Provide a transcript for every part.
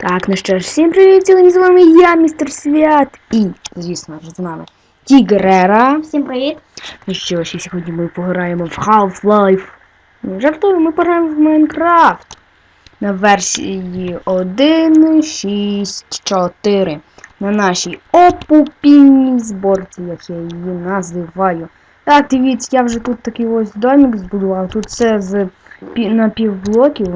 Так, ну що ж, всім привіт! Сьогодні з вами я, містер Свят, і, звісно ж, з нами Тігрера. Всім привіт! Ну що ж, і сьогодні ми пограємо в Half-Life. Не жартую, ми пограємо в Майнкрафт. На версії 1.6.4. На нашій опупінній зборці, як я її називаю. Так, дивіться, я вже тут такий ось домик збудував. Тут все з пі- напівблоків.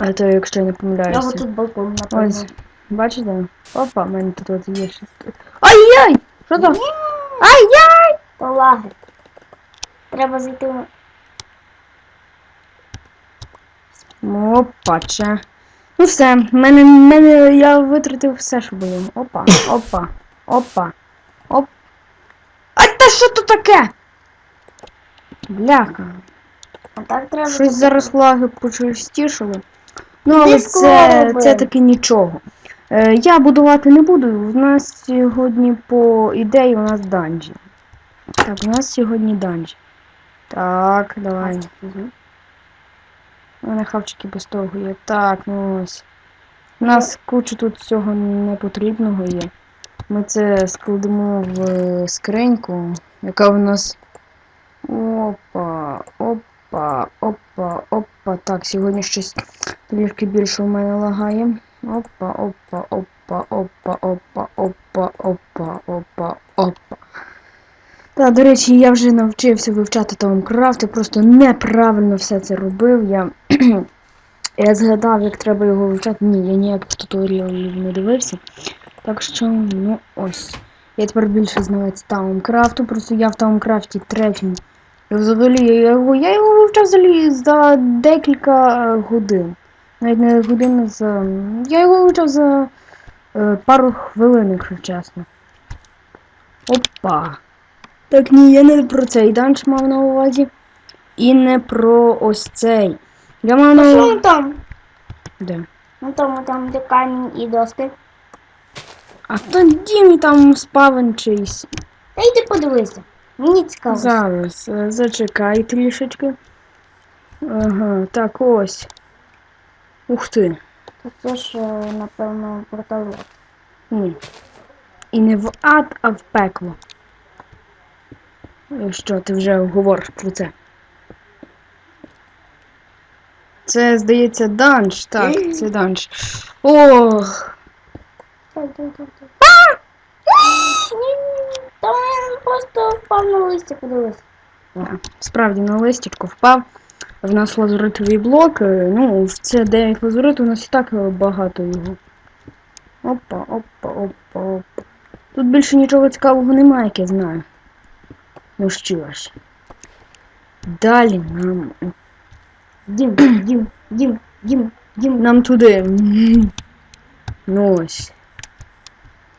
А то, якщо я не помиляюся. Я тут балкон напевно. Ось, бачите? Опа, в мене тут от є щось. Ай-яй! Що там? Ай-яй! То лагерь. Треба зайти в... Опаче. Ну все, в мене, мене я витратив все, що було. Опа, опа, опа, оп. А та що тут таке? Бляха. А так треба. Щось зараз лаги почастішало. Ну, але Ти це, скло це робив. таки нічого. Е, я будувати не буду. У нас сьогодні по ідеї у нас данжі. Так, у нас сьогодні данжі. Так, давай. У мене хавчики без того є. Так, ну ось. У нас куча тут всього непотрібного є. Ми це складемо в е, скриньку, яка у нас. Опа, опа, опа, опа. опа. Так, сьогодні щось трішки більше у мене лагає. Опа, опа, опа, опа, опа, опа, опа, опа, опа. Та, до речі, я вже навчився вивчати Таумкрафт, я просто неправильно все це робив. Я, я згадав, як треба його вивчати. Ні, я ніяких туторіалів не дивився. Так що, ну ось. Я тепер більше знавець Таумкрафту, просто я в Таумкрафті третьому. Взагалі я його, я його вивчав взагалі за декілька е, годин. Навіть не годин за. Я його вивчав за е, пару хвилин, якщо чесно. Опа. Так ні, я не про цей данж мав на увазі. І не про ось цей. Я мав на що увазі. там? Де? Ну там, там де камінь і доски. А тоді мій там спавен чийсь. Та йди подивися. Мені цікаво. Зараз, е, зачекай трішечки. Ага, так ось. Ух ти. Це ж, е, напевно, портал. Ні. І не в ад, а в пекло. Е, Що, ти вже говориш про це? Це, здається, данж. Так, це данж. Ох. Так, так, так, так. Там він просто впав на листя, подивись. Справді на листячку впав. В нас лазуритовий блок. е, Ну, в це 9 лазуритів, у нас і так е, багато його. Опа, опа, опа, опа. Тут більше нічого цікавого немає, як я знаю. Ну що ж. Далі нам. Дім, дім, дім, дім, дім. Нам туди. Ну ось.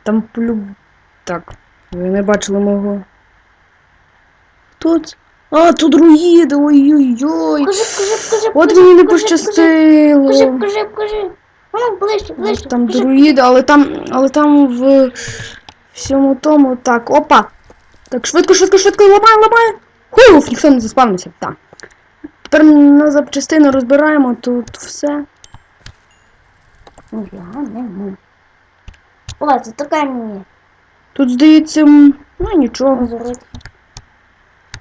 Там полюб. Так. Ви не бачили мого. Тут. А, тут друїди, ой-ой-ой. Кажи, кажи, кажи, От мені не пощастило. Кажи, кажи, кажи. Ну, ближче, ближче. там кажи. друїди, але там, але там в всьому тому так. Опа! Так, швидко, швидко, швидко, ламай, ламай! Хуф, ніхто не заспавнився. Так. Тепер на запчастини розбираємо тут все. Ну, я не можу. О, то камінь. Тут, здається, ну нічого. Лазурит.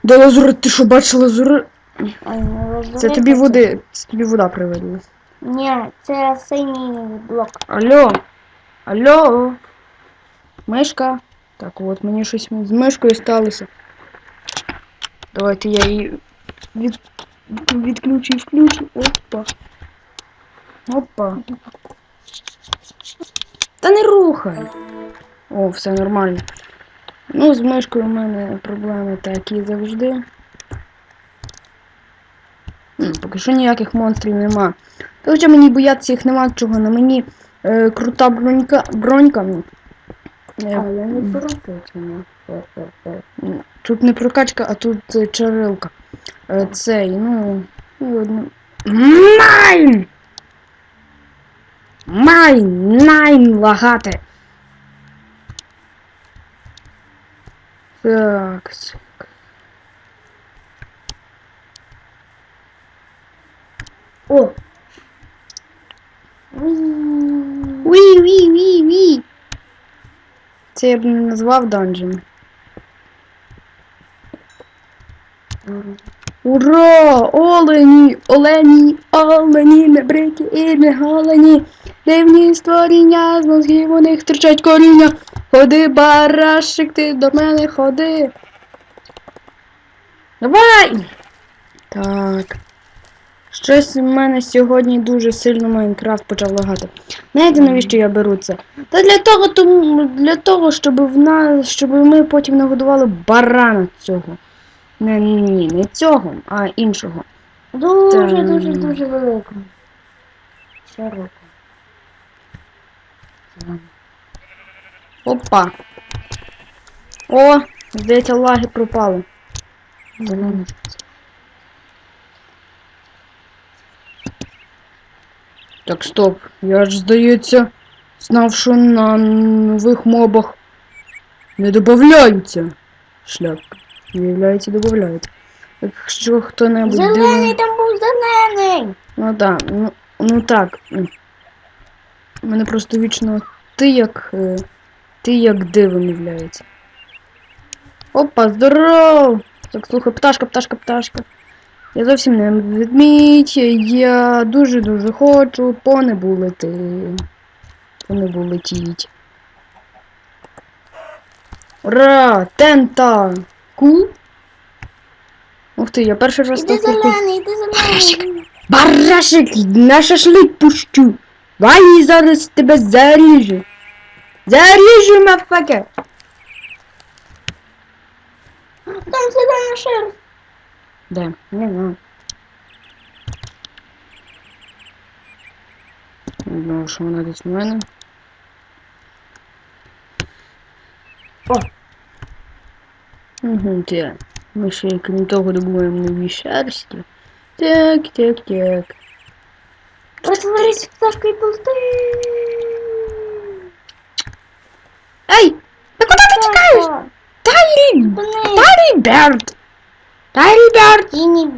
Де лазурит? Ти що бачила лазурит? Ой, не лазурит. Це тобі води, це тобі вода привалилась. Ні, це синій блок. Алло. Алло. Мишка. Так, от мені щось з мишкою сталося. Давайте я її від... відключу і включу. Опа. Опа. Та не рухай. О, все нормально. Ну, з мишкою в мене проблеми такі завжди. Поки що ніяких монстрів нема. Та хоча мені боятися їх нема чого, на мені е, крута бронька. бронька. Е, я не прокачана. м, Тут не прокачка, а тут е, чарилка. Е, цей, ну. і одне. Майн! Майн! Найн лагати! Так. О! Уй. Уі, ві, ві, ві. Це я б не назвав данжем. Ура! Олені, олені, олені, не бриті і не голені. Дивні створіння, з мозгів у них тричать коріння. Ходи, барашик, ти до мене ходи. Давай! Так. Щось в мене сьогодні дуже сильно Майнкрафт почав лагати. Знаєте, навіщо я беру це? Та для того, тому, для того, щоб в нас, щоб ми потім нагодували барана цього. Не, ні, не цього, а іншого. Дуже-дуже-дуже велико. Широко. Опа. О, здається, лаги пропали. Зелений. Так, стоп. Я ж, здається, знав, що на нових мобах не додаються шляпки. Виявляється, додаються. Якщо хто-небудь Зелений, там був зелений. Ну так, ну, ну так. Мене просто вічно ти як. е, Ти як дивом являється. Опа, здоров! Так, слухай, пташка, пташка, пташка. Я зовсім не ведмідь, я дуже-дуже хочу по небу лети. По небу летіть. Ура! Тента! Ку? Ух ти, я перший раз Іди так зелений, іди зелений. Барашек, на шашлик пущу. Вані зараз тебе заріжу. Заріжу, мафаке. Там зелена шерсть. Де? Не знаю. Не знаю, що вона десь в мене. О. Угу, так. Ми ще крім того добуваємо нові шерсті. Так, так, так. Розтворись пташка і полти. Ей! Та куди ти тікаєш? Тайрі! Спини. Тайрі Берт! Тайрі Берт! Тіні.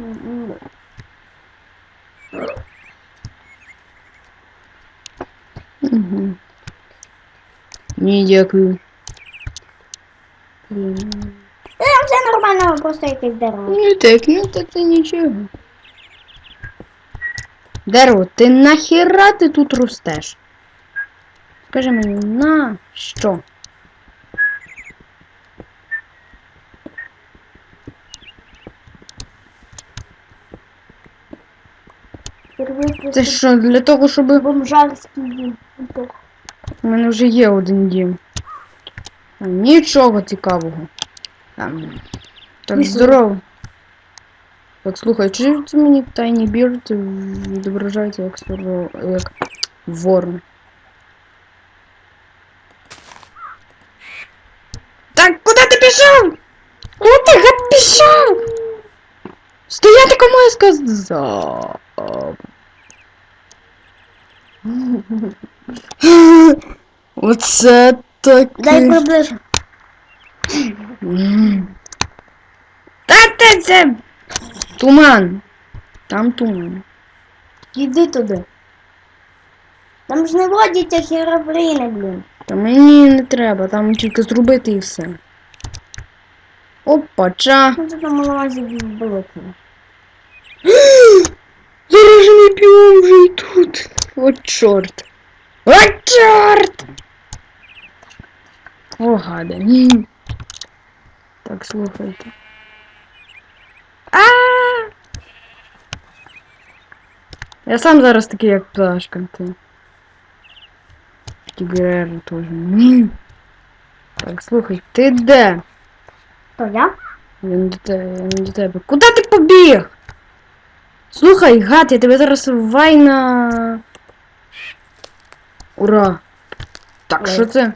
Угу. Ні, дякую. Там все нормально, просто якесь дерево. Ну так, ну так це нічого. Дерево, ти нахіра ти тут ростеш? Скажи мені, на що? Це що, для того, щоб. бомжарський дім. У мене вже є один дім. Нічого цікавого. Там. Так, здорово. Так, слухай, чи це мені тайні бірд відображається як своро, як ворон? Так, куди ти пішов? Куди ти гад пішов? Стояти кому я сказав. Оце Дай таке. приближу. М. Та ти це. Туман. Там туман. Іди туди. Там ж не водяться херобрини, блін. Та мені не треба, там тільки зробити і все. Опача. Ну це там лазі великі. Заражений біом вже і тут. От чорт. От чорт! О, гаде. Ні. Так, слухайте. А! Я сам зараз такий, як пташка. Ти. Тігрер теж. Так, слухай, ти де? То я? Не до тебе, не до тебе. Куди ти побіг? Слухай, гад, я тебе зараз вай на. Ура! Так, що це?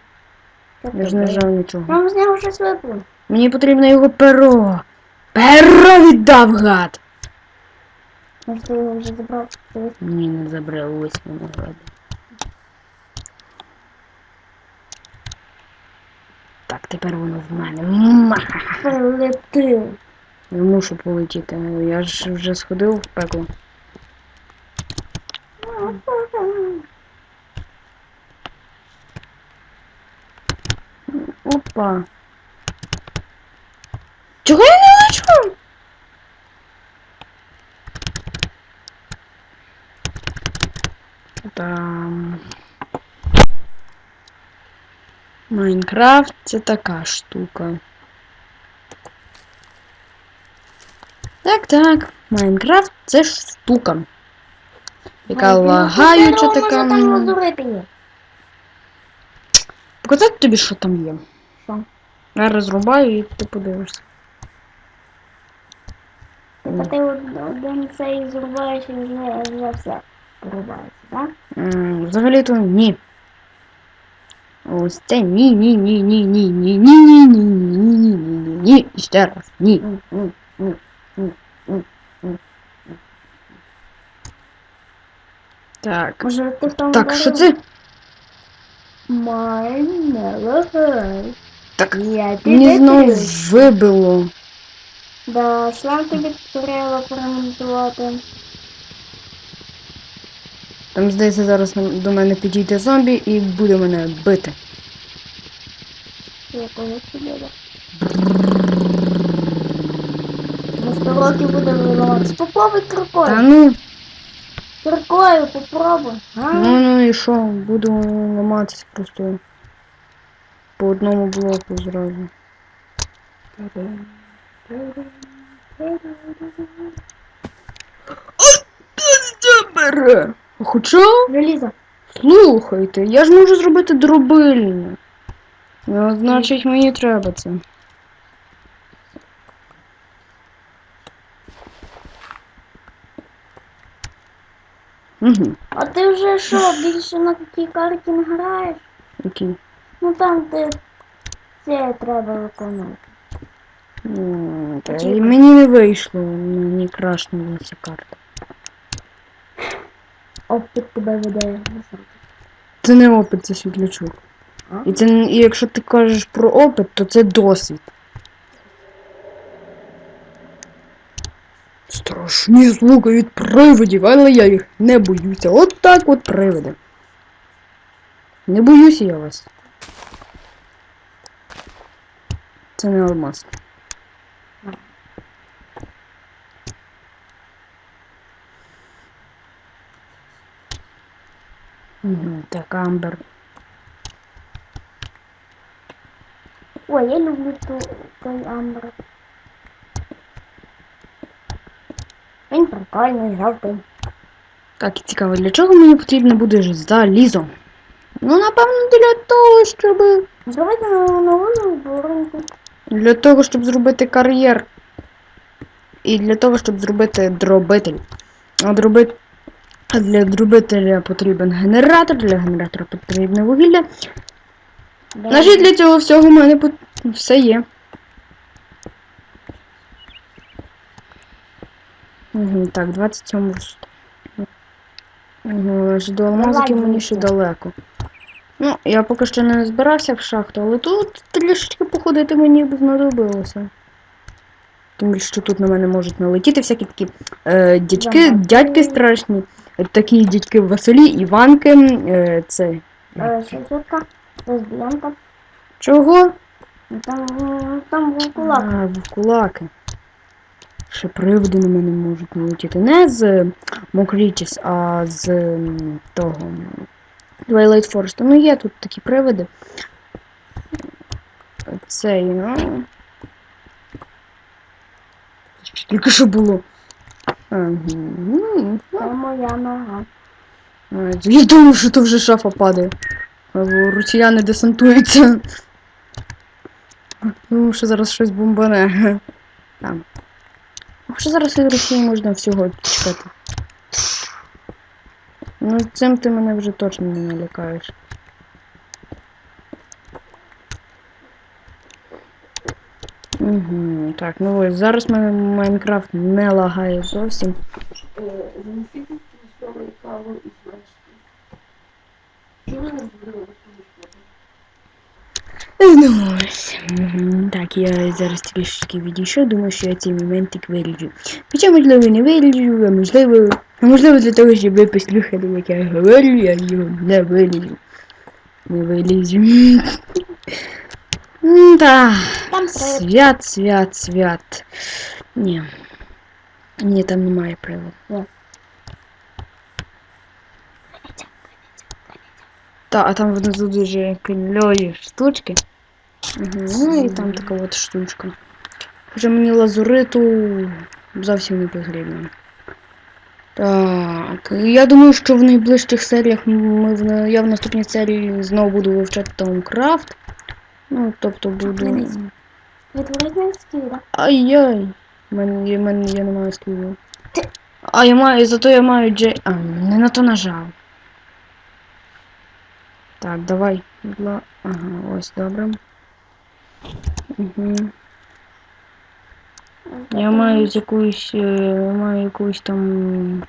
Я ж не жав нічого. Нам з нього щось випало. Мені потрібно його перо. Перо віддав гад! Може ти його вже забрав? Ні, не забрав ось воно гад. Так, тепер воно в мене. Полетив. Я мушу полетіти, ну, я ж вже сходив в пекло. Опа. Чого я не лечу? Там. Майнкрафт це така штука. Так, так. Майнкрафт це ж штука. Яка лагаюча така. Показати тобі, що там є. Що? Я розрубаю і ти подивишся. Тобто ти од- один цей зрубаєш і вже, вже все порубається, так? М, Взагалі-то ні. Ось це ні, ні, ні, ні, ні, ні, ні, ні, ні, ні, ні, ні, ні, ні, і ще раз, ні. М, м, м, м, м, м. Так. Може ти в тому Так, що дереві? це? Май не лагай. Так, Я тебе мені знову трюсь. вибило. Да, шлем тобі треба поремонтувати. Там, здається, зараз до мене підійде зомбі і буде мене бити. Якого сюди. На 100 років буде виламатися. Попробуй Та киркою. ну, Киркою попробуй. А? ну, ну і що, буду ламатися просто по одному блоку зразу. Бере. Хоча, Желізо. слухайте, я ж можу зробити дробильню. Ну, значить, мені треба це. Угу. А ти вже що, більше на такій карті не граєш? Окей. Ну там ти це треба виконувати. І мені не вийшло, мені крашнулася карта. Оптик тебе веде. Це не опит, це світлячок. І, це, і якщо ти кажеш про опит, то це досвід. Страшні звуки від привидів, але я їх не боюся. От так от привиди. Не боюся я вас. Це не алмаз. Так, Амбер. Ой, я люблю ту, той амбр. Він прикольний, жовтий. Так, і цікаво, для чого мені потрібно буде залізо? Ну, напевно, для того, щоб. Зробити нову буреньку. Для того, щоб зробити кар'єр. І для того, щоб зробити дробитель. А дроби... а для дробителя потрібен генератор, для генератора потрібне вугілля. Значить, для цього всього в мене пот- все є. Угу, так, 27 верст. Угу, до алмазиків мені ще далеко. Ну, я поки що не збирався в шахту, але тут трішечки походити мені б знадобилося. Тим більше, що тут на мене можуть налетіти всякі такі е, дядьки, дядьки страшні. Е, Такі дядьки в Василі, Іванки, е, це. Е, Шевченка, лесбіянка. Чого? Там, там був кулак. А, вовкулаки. Ще приводи на мене можуть налетіти. Не з Мокрічіс, а з того Twilight Forest. Ну є тут такі приводи. Цей, ну. Тільки що було. Ага. ну, Це моя нога. Я думав, що то вже шафа падає. Росіяни десантуються. Думаю, що зараз щось бомбане. Там. Якщо зараз від Росії можна всього чекати. Ну, цим ти мене вже точно не налякаєш. Угу, так, ну ось зараз Майнкрафт не лагає зовсім. Занесите військової каву і збрили Ну ось. Так, я зараз трішки відійшов, думаю, що я цей моментик виріжу. Хоча, можливо, не виріжу, а можливо, а можливо для того, щоб ви послухали, як я говорю, я його не виріжу. Не виріжу. Да. Свят, свят, свят. Ні. Ні, там немає приводу. Ні. Та, а там внизу дуже кльові штучки. Угу. Ну і там така от штучка. Хоча мені лазуриту зовсім не потрібно. Так, я думаю, що в найближчих серіях ми в, я в наступній серії знову буду вивчати Таункрафт. Ну, тобто буду. Відворить на скіда. Ай-яй. Мене, я, мене, я не маю скілу. Ти- А, я маю, зато я маю Джей. А, не на то нажав. Так, давай. Бла... Ага, ось добре. Угу. Я маю якусь. е, Я маю якусь там.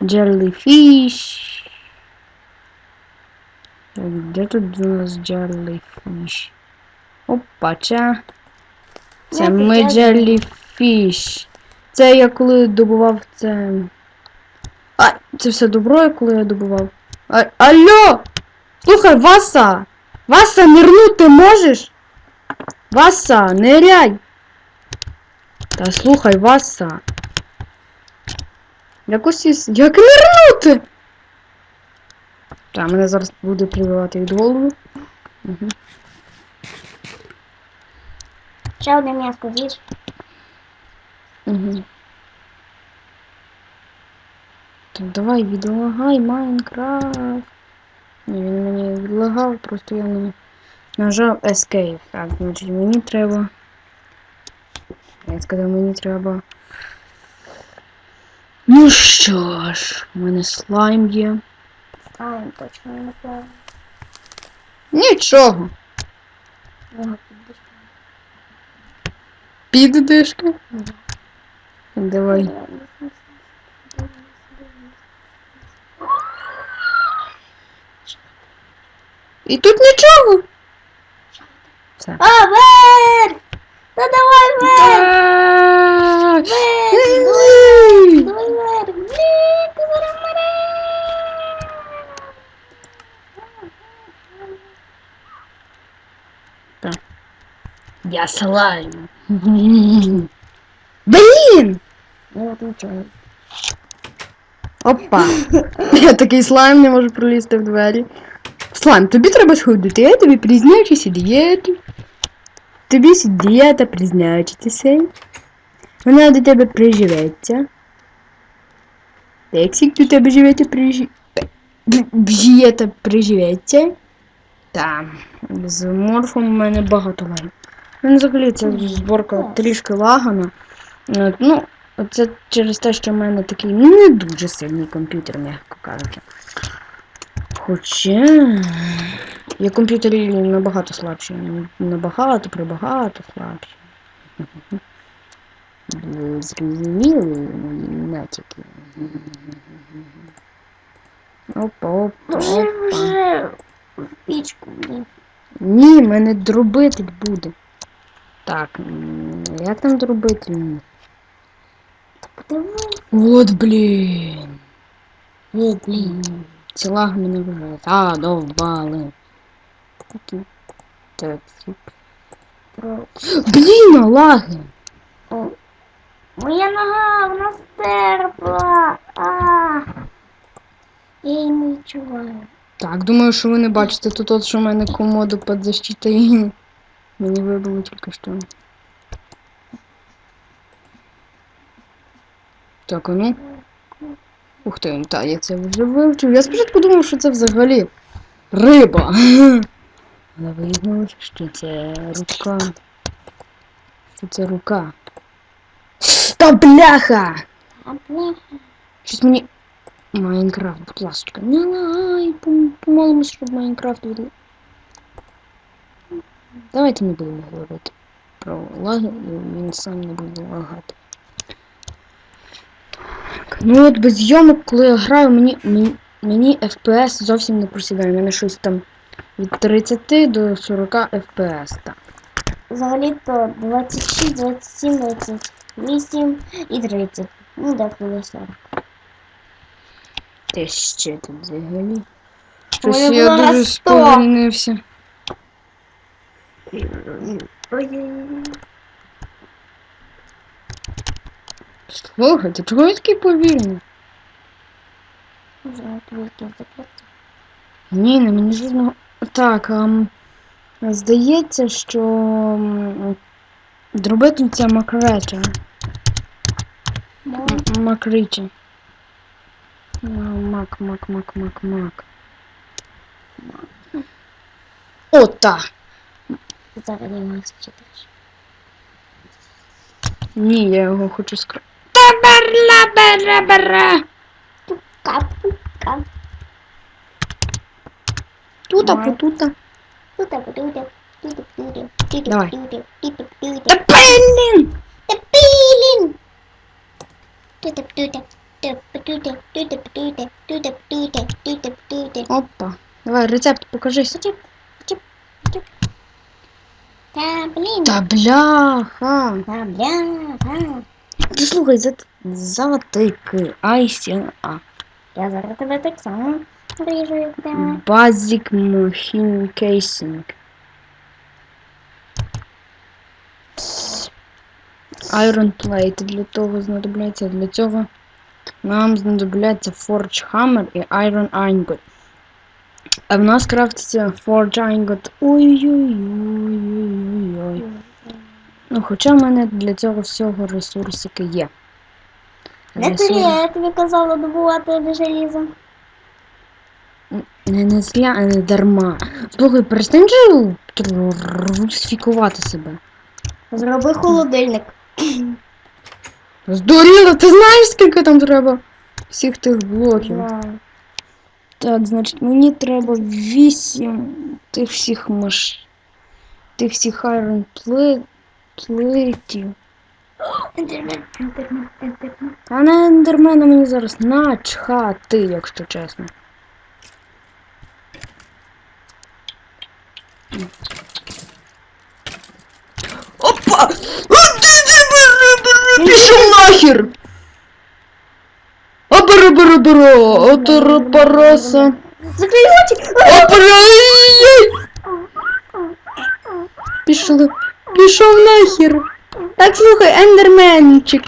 Jellyfish. Так, Де тут у нас Jellyfish? Опача. Це Знаєте, ми. Це я коли добував це. А, це все добро, коли я добував. А, алло! Слухай, Васа! Васа, нирнути можеш? Васа, ниряй! Та слухай, Васа. Якось із... Як нирнути? Та, мене зараз буде прибивати від голови. Угу. Ще одне м'яско з'їж. Угу. Так, давай, відлагай Майнкрафт. Ні, він мені відлагав, просто я не нажав Escape. Так, значить мені треба. Я сказав, мені треба. Ну що ж, у мене слайм є. А, точно не правильно. Нічого. Його піддишка. Піддишка. Давай. І тут нічого. Все. А, вер! Та давай вер! А, Вер! Давай вер! Ні, ти зараз Я слайм. Блін! Ну, от нічого. Опа. Я такий слайм не можу пролізти в двері. Слайм, тобі треба сходити, я тобі призначуся дієту. Тобі дієта призначитися. Вона до тебе приживеться. Тексик до тебе живете прижи... Дієта приживеться. Там. З морфом у мене багато лагів. Ну, взагалі ця зборка трішки лагана. Е, Ну, це через те, що в мене такий не дуже сильний комп'ютер, м'яко кажучи. Хоча є комп'ютері набагато слабші. Набагато, прибагато слабші. Зрозуміли мої натяки. Опа, опа, опа. вже в пічку, блін. Ні, мене дробитель буде. Так, як там? Подивись. От блін. От блін. Ці лаги мене вважають. А, довбали. Так. Блін, лаги. Моя нога, вона стерпла. А. Я її не відчуваю. Так, думаю, що ви не бачите. Тут от, що в мене комоду під защитою. Мені вибило тільки що. Так, а ну. Ух ти, та, я це вже вивчив. Я спочатку думав, що це взагалі риба. Але виявилося, що це рука. Що це рука. Та бляха! А блін. Щось мені. Майнкрафт, будь ласка. Не пом- помолимось, щоб Майнкрафт від... Давайте не будемо говорити про лаги, він сам не буде лагати. Так, ну от без зйомок, коли я граю, мені, мені, мені FPS зовсім не просідає. У мене щось там від 30 до 40 FPS. Так. Взагалі-то 26, 27, 28 і 30. Ну, деколи 40. Те ще тут взагалі. Щось я дуже сповільнився. Ой-ой-ой. Слухайте, чого я такий повільний? Ні, не мені жодного. Так, ам, здається, що дробитниця Макреча. Ну, М- Макричі. Мак, мак, мак, мак, мак. О, за анімацію теж. Ні, я його хочу скр... Табарла-бара-бара! Пука, пука. Тута, путута. Тута, путута. Тута, путута. Давай. Тута, путута. Да блин! Да блин! Тута, путута. Опа. Давай рецепт покажись! Рецепт. Та, блін. Та бляха. Та, бляха. Ти слухай, за... заватики. Айсі. А. Я зараз тебе так само ріжу, як тебе. Basic Machine Casing. Iron Plate. Для того знадобляться. Для цього нам знадобляться Forge Hammer і Iron Ingot. А в нас крафтиться Forge Ingot. Ой-ой-ой-ой-ой. Ну, хоча в мене для цього всього ресурсики є. Не тобі, я тобі казала добувати желізо. Не, не зря, а не дарма. Слухай, перестань же русифікувати себе. Зроби холодильник. Здуріла, ти знаєш, скільки там треба всіх тих блоків? Знаю. Так, значить, мені треба вісім тих всіх маш... тих всіх iron плит... плитів. Ендермен, ендермен, ендермен. А на ендермена мені зараз начхати, якщо чесно. Опа! Пішов нахер! Обара-бара-бара! Отара-параса! Закрий очі! Опра-ай-яй! Пішов, пішов нахер! Так, слухай, ендерменчик.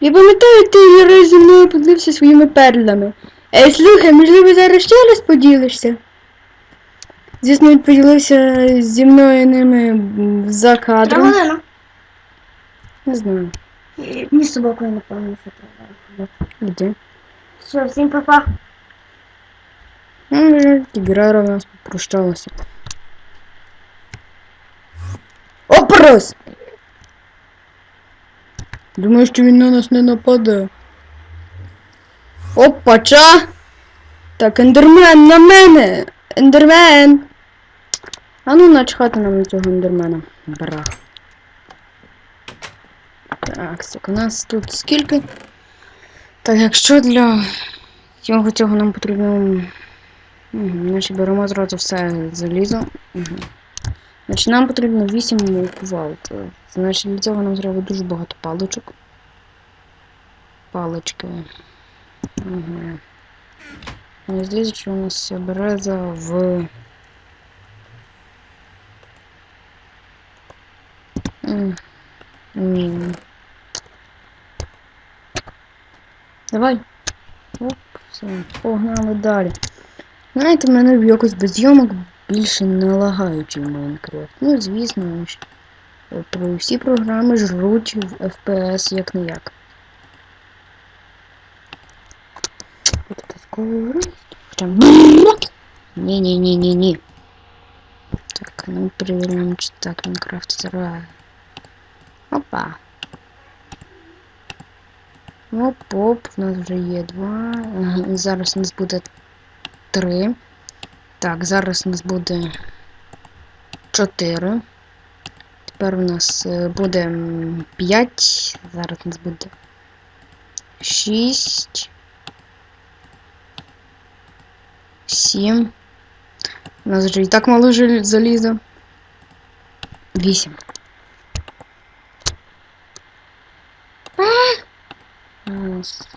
Я пам'ятаю, ти раз зі мною поділився своїми перлами. Ей, слухай, можливо, зараз ще раз поділишся? Звісно, він поділився зі мною ними за кадром. Не знаю. Ні собакою, напевно, що треба. Де? Все, всім папа. Ну, Тіграра в нас попрощалася. Опрос! Думаю, що він на нас не нападе. Опача! Так, ендермен на мене! Ендермен! А ну начхати нам на цього ендермена. Брах. Так, так, у нас тут скільки? Так, якщо для цього цього нам потрібно. Угу, значить беремо зразу все залізо. Угу. Значить, нам потрібно 8 кувалд. Значить, для цього нам треба дуже багато паличок. Палички. Угу. Мені здається, що у нас береза в. Ні. Давай. Оп, все, погнали далі. Знаєте, мене якось без зйомок більше не лагаючи в Майнкрафт. Ну, звісно, е, про всі програми жруть в FPS як не як. Хоча. Ні-ні-ні-ні-ні. Так, ну перевіряємо, чи так Майнкрафт зараз. Опа. Оп-оп, у нас вже є два. Зараз у нас буде три. Так, зараз у нас буде чотири. Тепер у нас е, буде п'ять. Зараз у нас буде шість. Сім. У нас вже і так мало заліза. Вісім. Раз.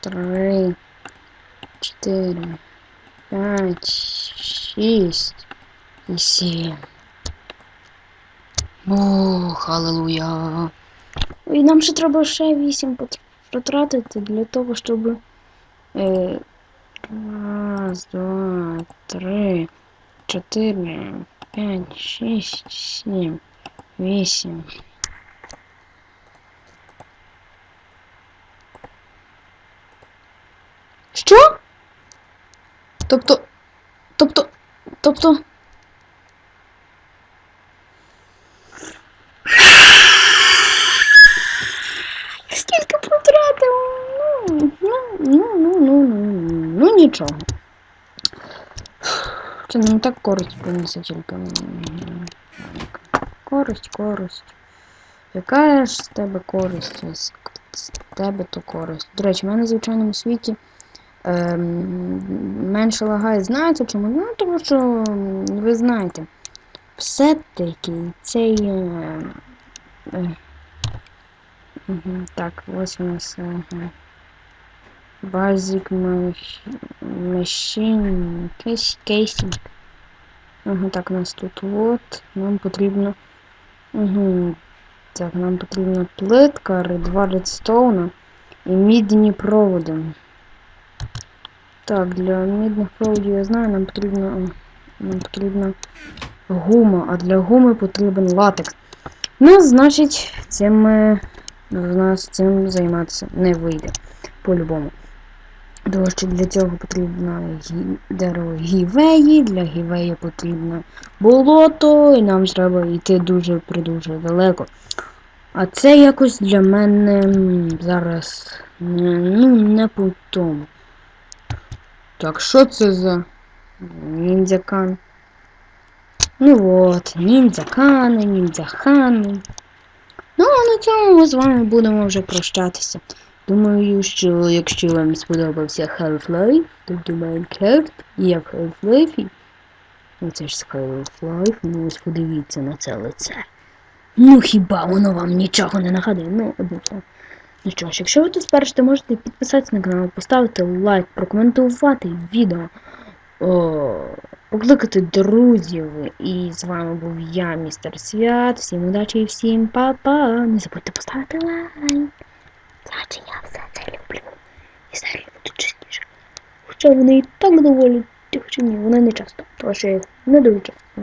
Три. Чотири. П'ять. Шість. і сім. Ох, алелуя. І нам ще треба ще вісім пот- потратити для того, щоб. Е, раз, два, три, чотири, п'ять, шість, сім, вісім. Що? Тобто. Тобто. Тобто. Скільки потратив? Ну, ну, ну, ну, ну, ну, ну нічого. Це не так користь принесе тільки. Користь, користь. Яка ж з тебе користь? З тебе то користь. До речі, в мене в звичайному світі менше лагає. Знаєте чому? Ну, тому що ви знаєте, все-таки цей. Е, е, Так, ось у нас. Basic mach- Machine Casing. Ага, так, у нас тут от. Нам потрібно. Угу. Так, нам потрібна плитка, два редстоуна і мідні проводи. Так, для мідних проводів я знаю, нам потрібно. Нам потрібна гума, а для гуми потрібен латекс. Ну, значить, цим ми в нас цим займатися не вийде. По-любому. Тому що для цього потрібно дерево гівеї, для гівеї потрібно болото, і нам треба йти дуже придуже далеко. А це якось для мене зараз ну, не по тому. Так, що це за ніндзякан? Ну от, ніндзякани, ніндзяхани. Ну, а на цьому ми з вами будемо вже прощатися. Думаю, що якщо вам сподобався Half-Life, тобто Minecraft, і я в Half-Life, ну це ж Half-Life, ну ось подивіться на це лице. Ну хіба воно вам нічого не нагадує? Ну, або це. Ну що ж, якщо ви тут спершу, можете підписатися на канал, поставити лайк, прокоментувати відео, о, покликати друзів. І з вами був я, містер Свят. Всім удачі і всім па-па. Не забудьте поставити лайк. Значить, я все це люблю. І серії будуть частіше. Хоча вони і так доволі, хоча ні, вони не часто, тому що не дуже часто.